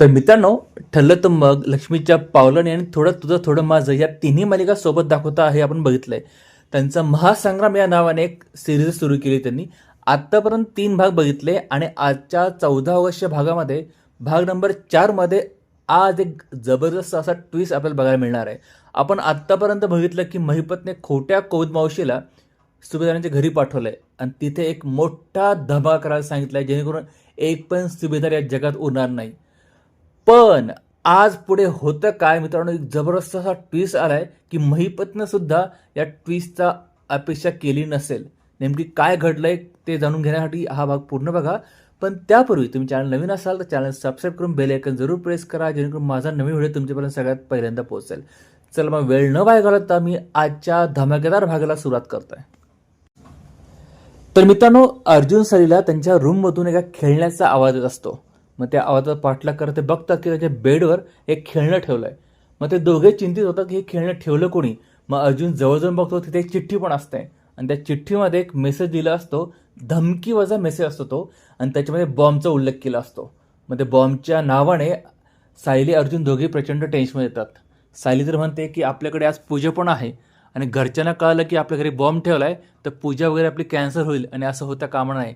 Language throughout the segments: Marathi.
तर मित्रांनो ठरलं तर मग लक्ष्मीच्या पावलाने आणि थोडं तुझं थोडं माझं या तिन्ही मालिका सोबत दाखवता आहे आपण बघितलंय. त्यांचा महासंग्राम या नावाने एक सिरीज सुरू केली त्यांनी. आत्तापर्यंत तीन भाग बघितले आणि आजच्या चौदा वर्ष भागामध्ये भाग नंबर चारमध्ये आज एक जबरदस्त असा ट्विस्ट आपल्याला बघायला मिळणार आहे. आपण आत्तापर्यंत बघितलं की महिपतने खोट्या कौद मावशीला सुभेदारांच्या घरी पाठवलंय आणि तिथे एक मोठा धबा करायला सांगितलाय जेणेकरून एक पण सुभेदार या जगात उरणार नाही. पण आज पुढे होतं काय मित्रांनो? एक जबरदस्त असा ट्विस्ट आलाय की महिपतनं सुद्धा या ट्विस्टचा अपेक्षा केली नसेल. नेमकी काय घडलंय ते जाणून घेण्यासाठी हा भाग पूर्ण बघा. पण त्यापूर्वी तुम्ही चॅनल नवीन असाल तर चॅनल सबस्क्राईब करून बेल आयकन जरूर प्रेस करा जेणेकरून माझा नवीन व्हिडिओ तुमच्यापर्यंत सगळ्यात पहिल्यांदा पोहोचेल. चला मग वेळ न वाया तर मी आजच्या धमाकेदार भागाला सुरुवात करतोय. तर मित्रांनो अर्जुन सरीला त्यांच्या रूममधून एका खेळण्याचा आवाज येत असतो. मग त्या आवाजाचा पाठलाग करत ते बघतात की त्याच्या बेडवर एक खेळणं ठेवलं आहे मग ते दोघे चिंतित होतात की हे खेळणं ठेवलं कोणी? मग अर्जुन जवळ जाऊन बघतो तिथे एक चिठ्ठी पण असते. आणि त्या चिठ्ठीमध्ये एक मेसेज दिला असतो धमकीवजा मेसेज असतो तो आणि त्याच्यामध्ये बॉम्बचा उल्लेख केला असतो. मग ते बॉम्बच्या नावाने सायली अर्जुन दोघे प्रचंड टेन्शनमध्ये येतात. सायली तर म्हणते की आपल्याकडे आज पूजा पण आहे आणि घरच्यांना कळलं की आपल्या घरी बॉम्ब ठेवला आहे तर पूजा वगैरे आपली कॅन्सल होईल आणि असं होता कामा नाही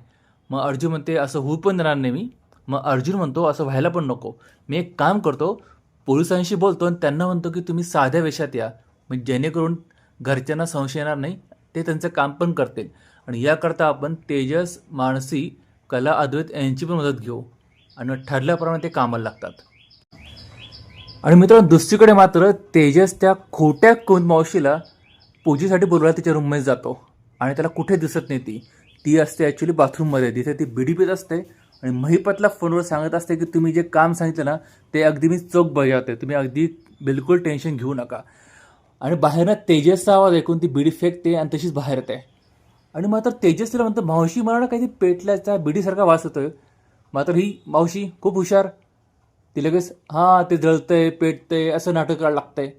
मग अर्जुन म्हणते असं होऊ पण देणार नाही मी. मग अर्जुन म्हणतो असं व्हायला पण नको. मी एक काम करतो पोलिसांशी बोलतो आणि त्यांना म्हणतो की तुम्ही साध्या वेशात या. म्हणजे जेणेकरून घरच्यांना संशय येणार नाही ते त्यांचं काम पण करतील. आणि याकरता आपण तेजस मानसी कला अद्वैत यांची पण मदत घेऊ. आणि ठरल्याप्रमाणे ते कामाला लागतात. आणि मित्रांनो दुसरीकडे मात्र तेजस त्या खोट्या कोण मावशीला पूजेसाठी बोलवायला तिच्या रूममध्ये जातो. आणि त्याला कुठे दिसत नाही ती. ती असते ॲक्च्युली बाथरूममध्ये तिथे ती बिडी पीत असते आणि महिपतला फोनवर सांगत असते की तुम्ही जे काम सांगितलं ना ते अगदी मी चोख बजावते. तुम्ही अगदी बिलकुल टेन्शन घेऊ नका. आणि बाहेरनं तेजसचा आवाज ऐकून ती बिडी फेकते आणि तशीच बाहेर येते. आणि मात्र तेजस तिला म्हणतं मावशी मला ना काहीतरी पेटल्याचा बिडीसारखा वास येतोय. मात्र ही मावशी खूप हुशार. ती लगेच हां ते जळतंय पेटतंय असं नाटक करायला लागतंय.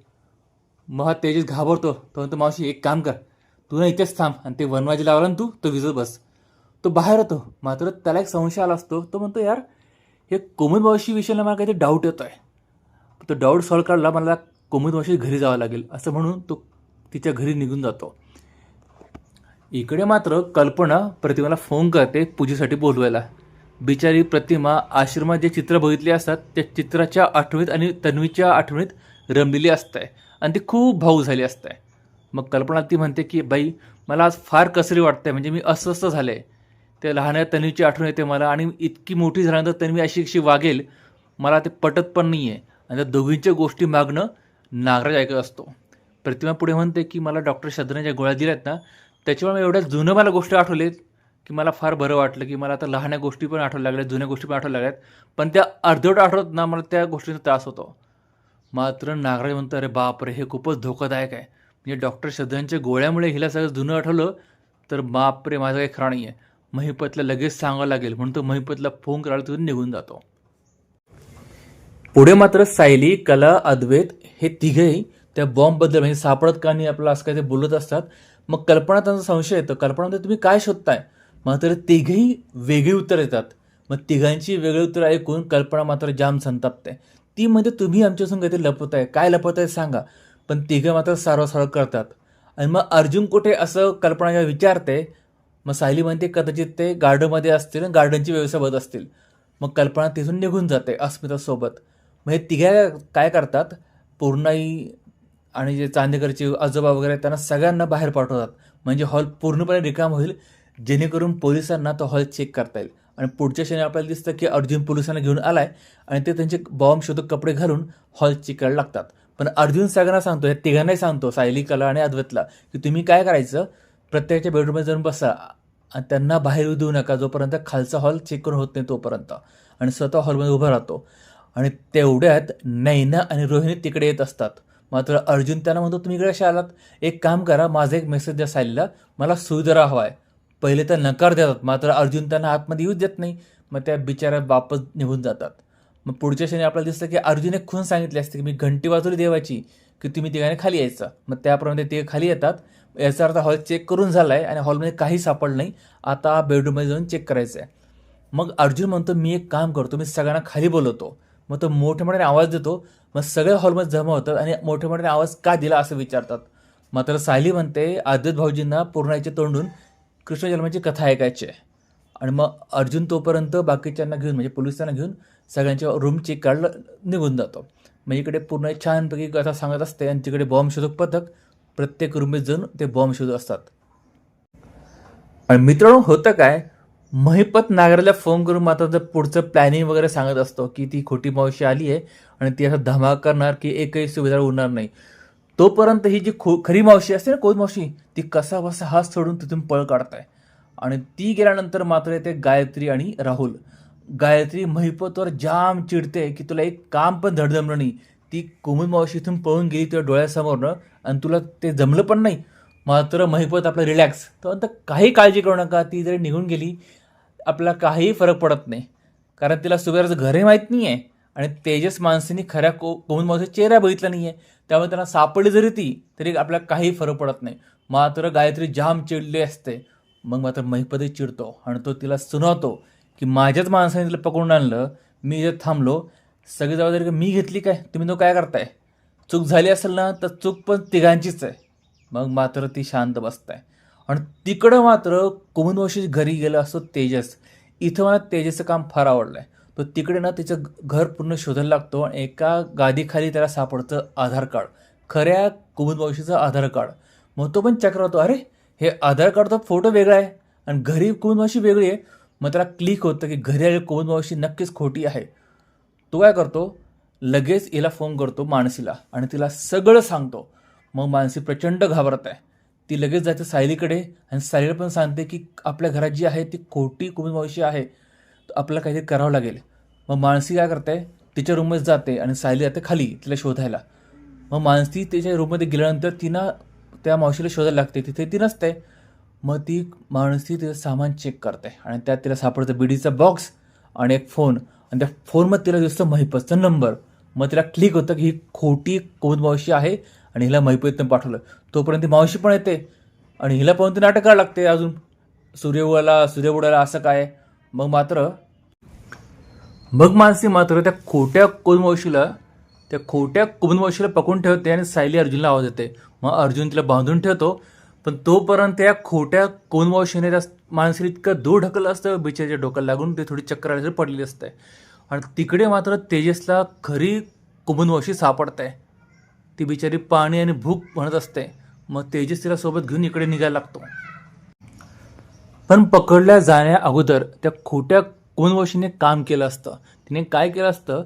मग हा तेजस घाबरतो. तो म्हणतो मावशी एक काम कर. तू ना इथेच थांब आणि ते वनवाजी लावला ना तू तो विजत बस. तो बाहेर येतो. मात्र त्याला एक संशय आला असतो. तो म्हणतो यार हे कोमुद मावशी विषयाला मला काहीतरी डाऊट येतो आहे तो डाऊट सॉल्व करायला मला कोमुद मावशी घरी जावं लागेल. असं म्हणून तो तिच्या घरी निघून जातो. इकडे मात्र कल्पना प्रतिमाला फोन करते पूजेसाठी बोलवायला. बिचारी प्रतिमा आश्रमात जे चित्र बघितले असतात त्या चित्राच्या आठवणीत आणि तन्वीच्या आठवणीत रमलेली असतंय. आणि ती खूप भाऊ झाली असतंय. मग कल्पना ती म्हणते की बाई मला आज फार कसरी वाटतंय. म्हणजे मी अस्वस्थ झाले. त्या लहान तन्वीची आठवण येते मला. आणि इतकी मोठी झाल्यानंतर तन्वी अशी अशी वागेल मला ते पटत पण नाही आहे आणि त्या दोघींच्या गोष्टी मागणं नागराज ऐकत असतो. प्रतिमा पुढे म्हणते की मला डॉक्टर शद्रने ज्या गोळ्या दिल्यात ना त्याच्यामुळे एवढ्या जुनं मला गोष्टी आठवलेत की मला फार बरं वाटलं की मला आता लहान्या गोष्टी पण आठवल्या लागल्यात जुन्या गोष्टी पण आठवल्या लागल्यात. पण त्या अर्धवट आठवत ना मला त्या गोष्टीचा त्रास होतो. मात्र नागराज म्हणतो अरे बाप रे हे खूपच धोकादायक आहे. म्हणजे डॉक्टर श्रद्धांच्या गोळ्यामुळे हिला सगळं जुनं आठवलं तर बाप रे माझं काही खरं नाही आहे महिपतला लगेच सांगावं लागेल म्हणून तो महिपतला फोन करायला तिथून निघून जातो. पुढे मात्र सायली कला अद्वैत हे तिघेही त्या बॉम्बबद्दल म्हणजे सापडत का नाही आपल्याला असं काही ते बोलत असतात. मग कल्पना त्यांचा संशय येतो. कल्पना तुम्ही काय शोधताय? मात्र तिघेही वेगळी उत्तर येतात मग तिघांची वेगळी उत्तरं ऐकून कल्पना मात्र जाम संतापते. ती म्हणजे तुम्ही आमच्यापासून काहीतरी लपवताय. काय लपवताय सांगा. पण तिघं मात्र सारवासारव करतात. आणि मग अर्जुन कुठे असं कल्पना जेव्हा विचारते मग सायली म्हणते कदाचित ते गार्डनमध्ये असतील आणि गार्डनची व्यवस्था बघत असतील. मग कल्पना तिथून निघून जाते अस्मितासोबत. मग हे तिघ्या काय करतात? पूर्णाई आणि जे चांदेकरचे आजोबा वगैरे त्यांना सगळ्यांना बाहेर पाठवतात. म्हणजे हॉल पूर्णपणे रिकाम होईल. जेणेकरून पोलिसांना तो हॉल चेक करता येईल. आणि पुढच्या क्षणी आपल्याला दिसतं की अर्जुन पोलिसांना घेऊन आलाय आणि ते त्यांचे बॉम्ब शोधक कपडे घालून हॉल चेक करायला लागतात. पण अर्जुन सगळ्यांना सांगतो या तिघांनाही सांगतो सायली कला आणि अद्वैतला की तुम्ही काय करायचं? प्रत्येकाच्या बेडरूममध्ये जाऊन बसा. आणि त्यांना बाहेर येऊ देऊ नका. जोपर्यंत खालचा हॉल चेक करून होत नाही तोपर्यंत. आणि स्वतः हॉलमध्ये उभा राहतो. आणि तेवढ्यात नैना आणि रोहिणी तिकडे येत असतात. मात्र अर्जुन त्यांना म्हणतो तुम्ही इकडे अशा आलात? एक काम करा. माझा एक मेसेज द्या सायलीला. मला सुविधा हवा आहे. पहिले तर नकार देतात. मात्र अर्जुन त्यांना आतमध्ये येऊच देत नाही. मग त्या बिचाऱ्या वापस निघून जातात. मग पुढच्या क्षणी आपल्याला दिसतं की अर्जुन एक खून सांगितले असते की मी घंटी वाजवली देवाची की तुम्ही तिघाने खाली यायचं. मग त्याप्रमाणे ते खाली येतात. याचा अर्थ हॉल चेक करून झाला आहे आणि हॉलमध्ये काही सापडलं नाही. आता बेडरूममध्ये जाऊन चेक करायचं आहे मग अर्जुन म्हणतो मी एक काम करतो मी सगळ्यांना खाली बोलवतो. मग तो मोठ्या मोठ्याने आवाज देतो. मग सगळे हॉलमध्ये जमा होतात आणि मोठ्या मोठ्याने आवाज का दिला असं विचारतात. मात्र सायली म्हणते आदित भाऊजींना पूर्णाच्या तोंडून कृष्ण जन्माची कथा ऐकायची आहे. आणि मग अर्जुन तोपर्यंत बाकीच्यांना घेऊन म्हणजे पोलिसांना घेऊन सगळ्यांच्या रूम चेक काढलं निघून जातो. मग इकडे पूर्ण छानपैकी कथा सांगत असते आणि तिकडे बॉम्ब शोधक पथक प्रत्येक रूममध्ये जाऊन ते बॉम्ब शोधत असतात. आणि मित्रांनो होतं काय? महिपत नागराला फोन करून मात्र जर पुढचं प्लॅनिंग वगैरे सांगत असतो की ती खोटी मावशी आली आहे आणि ती असं धमाका करणार की एकही सुविधा उरणार नाही. तोपर्यंत ही जी खो खरी मावशी असते ना कोण मावशी? ती कसा बसा हात सोडून तिथून पळ काढताय. आणि ती गेल्यानंतर मात्र येते गायत्री आणि राहुल. गायत्री महिपतवर जाम चिडते की तुला एक काम पण धडधमलं नाही. ती कोमल मावशी इथून पळून गेली तुझ्या डोळ्यासमोरनं आणि तुला ते जमलं पण नाही. मात्र महिपत आपला रिलॅक्स तर आता काही काळजी करू नका ती जरी निघून गेली आपल्याला काही फरक पडत नाही. कारण तिला सुबेराचं घरही माहीत नाही आहे आणि तेजस माणसाने खऱ्या को कोमल मावशीचा चेहरा बघितला नाही आहे त्यामुळे त्यांना सापडली जरी ती तरी आपल्याला काही फरक पडत नाही. मात्र गायत्री जाम चिडली असते. मग मात्र महिपतही चिडतो आणि तो तिला सुनावतो की माझ्याच माणसाने तिला पकडून आणलं. मी जर थांबलो सगळी जबाबदारी मी घेतली काय? तुम्ही तो काय करताय? चूक झाली असेल ना तर चूक पण तिघांचीच आहे. मग मात्र ती शांत बसताय. आणि तिकडं मात्र कुमुनवशी घरी गेलं असतो तेजस. इथं मला तेजसचं काम फार आवडलं आहे तो तिकडे ना तिचं घर पूर्ण शोधायला लागतो आणि एका गादीखाली त्याला सापडतं आधार कार्ड. खऱ्या कुमुनवशीचं आधार कार्ड. मग तो पण चक्र अरे हे आधार कार्डचा फोटो वेगळा आहे आणि घरी कुमुनवशी वेगळी आहे. मग त्याला क्लिक होतं की घरी आलेली कुमुनवशी नक्कीच खोटी आहे. तो काय करतो? लगेच हिला फोन करतो मानसीला आणि तिला सगळं सांगतो. मग मानसी प्रचंड घाबरत आहे. ती लगेच जाते सायलीकडे आणि सायलीला पण सांगते की आपल्या घरात जी आहे ती खोटी कुमुद मावशी आहे. तर आपल्याला काहीतरी करावं लागेल. मग मानसी काय करते? तिच्या रूममध्ये जाते आणि सायली जाते खाली तिला शोधायला. मग मानसी तिच्या रूममध्ये गेल्यानंतर तिनं त्या मावशीला शोधायला लागते. तिथे ती नसते. मग ती माणसी तिचं सामान चेक करते आणि त्यात तिला सापडतं. बिडीचा बॉक्स आणि एक फोन आणि त्या फोनमध्ये तिला दिसतं महिपतचा नंबर मग तिला क्लिक होतं की ही खोटी कोण मावशी आहे आणि हिला महिपतनं पाठवलं. तोपर्यंत ती मावशी पण येते. आणि हिला पण ती नाटक करायला लागते अजून. सूर्य उडाला सूर्य उडाला असं काय. मग मात्र मग मानसी मात्र त्या खोट्या कोनमावशीला त्या खोट्या कुबनमावशीला पकडून ठेवते आणि सायली अर्जुनला आवाज येते मग अर्जुन तिला बांधून ठेवतो पण तोपर्यंत त्या खोट्या कोनमावशीने त्या माणसाला इतकं दूर ढकललं असतं बिचारीच्या डोक्याला लागून ते थोडी चक्कर आल्यासारखी पडलेली असते आणि तिकडे मात्र तेजसला खरी कुबनमावशी सापडते ती बिचारी पाणी आणि भूक म्हणत असते. मग तेजस तिला सोबत घेऊन इकडे निघायला लागतो. पण पकडल्या जाण्या अगोदर त्या खोट्या कोनवशीने काम केलं असतं. तिने काय केलं असतं?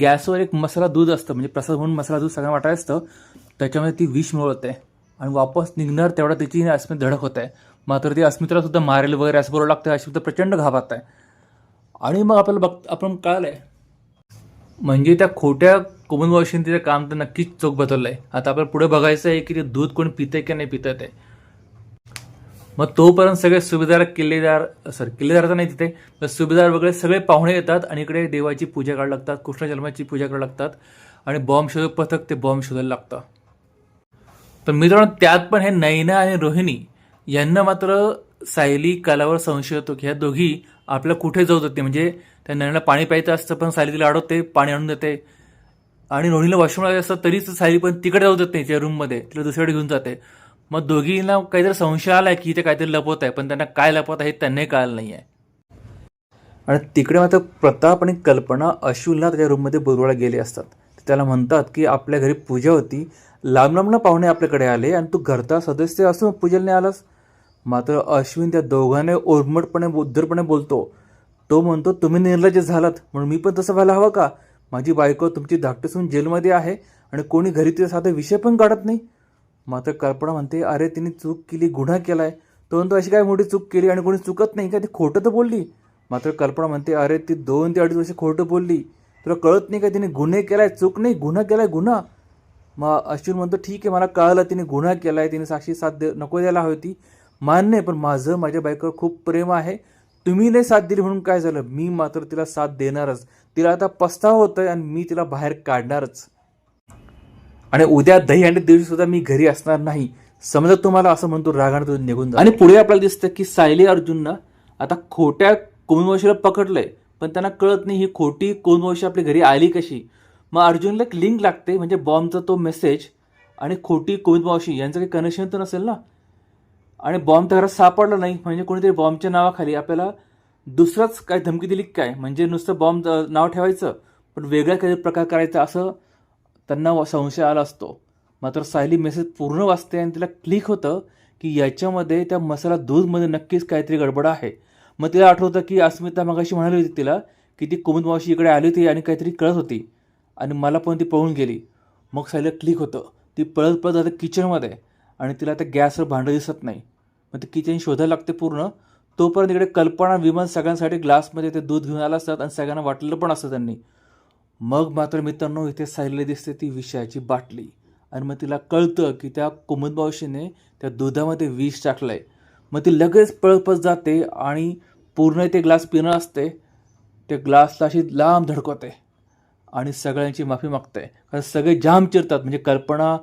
गॅसवर एक मसाला दूध असतं. म्हणजे प्रसाद म्हणून मसाला दूध सगळं वाटायचं असतं. त्याच्यामध्ये ती विष मिळवते. आणि वापस निघणार तेवढा तिची अस्मित धडक होत आहे. मात्र ती अस्मिताला सुद्धा मारेल वगैरे असं बोलावं लागतं अशी सुद्धा प्रचंड घाबरत आहे. आणि मग आपल्याला बघ आपण कळालंय. म्हणजे त्या खोट्या कोमनवशीने तिचं काम तर नक्कीच चोख बदललं आहे आता आपल्याला पुढे बघायचं आहे की ते दूध कोण आहे की नाही पितं ते. मग तोपर्यंत सगळे सुभेदार किल्लेदार सॉरी किल्लेदार तर नाही तिथे तर सुभेदार वगैरे सगळे पाहुणे येतात आणि इकडे देवाची पूजा करायला लागतात कृष्ण जन्माची पूजा करायला लागतात. आणि बॉम्ब शोधक पथक ते बॉम्ब शोधायला लागतं. तर मित्रांनो त्यात पण हे नैना आणि रोहिणी यांना मात्र सायली कालावर संशय होतो की ह्या दोघी आपल्या कुठे जाऊ देते म्हणजे त्या नैनाला पाणी प्यायचं असतं पण सायली तिला अडवते पाणी आणून देते. आणि रोहिणीला वॉशरूमला असतं तरीच सायली पण तिकडे जाऊ देत नाही त्या रूममध्ये तिला दुसरीकडे घेऊन जाते. मग दोघींना काहीतरी संशय आलाय की ते काहीतरी लपवत आहे पण त्यांना काय लपवत आहे हे त्यांनाही कळालं नाही आहे आणि तिकडे मात्र प्रताप आणि कल्पना अश्विनला त्याच्या रूममध्ये बोलवायला गेले असतात. त्याला म्हणतात की आपल्या घरी पूजा होती लांब लांबनं पाहुणे आपल्याकडे आले आणि तू घरचा सदस्य असून पूजलने आलास. मात्र अश्विन त्या दोघांनी ओरमटपणे उद्धरपणे बोलतो. तो म्हणतो तुम्ही निर्लज्ज झालात म्हणून मी पण तसं व्हायला हवं का? माझी बायको तुमची धाकटसून जेलमध्ये आहे आणि कोणी घरी तिचा साधा विषय पण काढत नाही. मात्र कल्पना म्हणते अरे तिने चूक केली गुन्हा केला आहे तो म्हणतो अशी काय मोठी चूक केली आणि कोणी चुकत नाही का? ती खोटं तर बोलली. मात्र कल्पना म्हणते अरे ती दोन ते अडीच वर्ष खोटं बोलली. तुला कळत नाही का? तिने गुन्हे केलाय चूक नाही गुन्हा केलाय गुन्हा. मग अश्विन म्हणतो ठीक आहे मला कळलं तिने गुन्हा केला आहे तिने साक्षी साथ दे नको द्यायला हवी होती. मान्य आहे पण माझं माझ्या बायकोवर खूप प्रेम आहे. तुम्ही नाही साथ दिली म्हणून काय झालं? मी मात्र तिला साथ देणारच. तिला आता पस्तावा होतोय आणि मी तिला बाहेर काढणारच. आणि उद्या दही आणि दिवशी सुद्धा मी घरी असणार नाही. समजा तुम्हाला असं म्हणतो रागाने तुम्ही निघून जा आणि पुढे आपल्याला दिसतं की सायली अर्जुननं आता खोट्या कुंभवशीला पकडलंय. पण त्यांना कळत नाही ही खोटी कोणवंशी आपली घरी आली कशी? मग अर्जुनला एक लिंक लागते म्हणजे बॉम्बचा तो मेसेज आणि खोटी कोविंदमावशी यांचं काही कनेक्शन तर नसेल ना? आणि बॉम्ब त्या घरात सापडला नाही म्हणजे कोणीतरी बॉम्बच्या नावाखाली आपल्याला दुसराच काय धमकी दिली काय? म्हणजे नुसतं बॉम्ब नाव ठेवायचं पण वेगळा काही प्रकार करायचा असं त्यांना संशय आला असतो. मात्र सायली मेसेज पूर्ण वाचते आणि तिला क्लिक होतं की याच्यामध्ये त्या मसाला दूधमध्ये नक्कीच काहीतरी गडबड आहे. मग तिला आठवतं की अस्मिता मगाशी म्हणाली होती तिला की ती कुमुद मावशी इकडे आली होती आणि काहीतरी कळत होती. आणि मला पण ती पळून गेली. मग सायलीला क्लिक होतं. ती पळत पळत जाते किचनमध्ये आणि तिला त्या गॅसवर भांडं दिसत नाही. मग ते किचन शोधायला लागते पूर्ण. तोपर्यंत इकडे कल्पना विमान सगळ्यांसाठी ग्लासमध्ये ते दूध घेऊन आलं असतात आणि सगळ्यांना वाटलेलं पण असतं त्यांनी. मग मात्र मित्रांनो इथे सायलीला दिसते ती विषयाची बाटली. आणि मग तिला कळतं की त्या कुमुदबावशीने त्या दुधामध्ये विष टाकलं आहे मग ती लगेच पळत पळत जाते आणि पूर्ण ते ग्लास पिणं असते. ते ग्लासला अशी लांब धडकवते आणि सगळ्यांची माफी मागते कारण सगळे जाम चिरतात म्हणजे कल्पना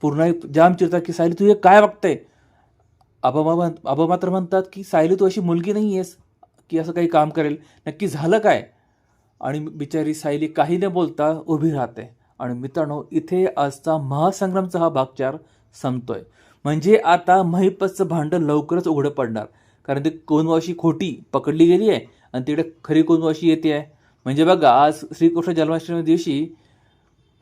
पूर्ण जाम चिरतात की सायली तू हे काय बघते आबा मा- आबा मात्र म्हणतात की सायली तू अशी मुलगी नाही आहेस की असं काही काम करेल. नक्की झालं काय? आणि बिचारी सायली काही न बोलता उभी राहते. आणि मित्रांनो इथे आजचा महासंग्रामचा हा भागचार संपतोय. म्हणजे आता महिपतचं भांडण लवकरच उघडं पडणार. कारण ती कोणवाशी खोटी पकडली गेली आहे आणि तिकडे खरी कोणवाशी येते आहे म्हणजे बघा आज श्रीकृष्ण जन्माष्टमी दिवशी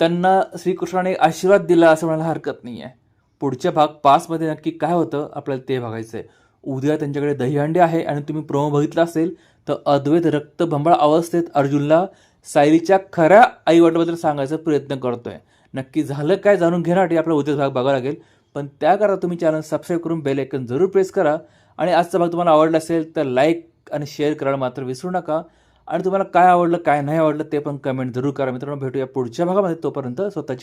त्यांना श्रीकृष्णाने आशीर्वाद दिला असं म्हणायला हरकत नाही आहे पुढच्या भाग पाचमध्ये नक्की काय होतं आपल्याला ते बघायचं आहे उद्या त्यांच्याकडे दहीहंडी आहे आणि तुम्ही प्रोमो बघितला असेल तर अद्वैत रक्तभंबाळ अवस्थेत अर्जुनला सायलीच्या खऱ्या आईवडिलाबद्दल सांगायचा प्रयत्न करतोय. नक्की झालं काय जाणून घेण्यासाठी आपला उद्या भाग बघावा लागेल. पण त्याकरता तुम्ही चॅनल सबस्क्राईब करून बेल आयकन जरूर प्रेस करा. आणि आजचा भाग तुम्हाला आवडला असेल तर लाईक आणि शेअर करायला मात्र विसरू नका. आणि तुम्हाला काय आवडलं काय नाही आवडलं ते पण कमेंट जरूर करा. मित्रांनो भेटूया पुढच्या भागामध्ये. तोपर्यंत स्वतःची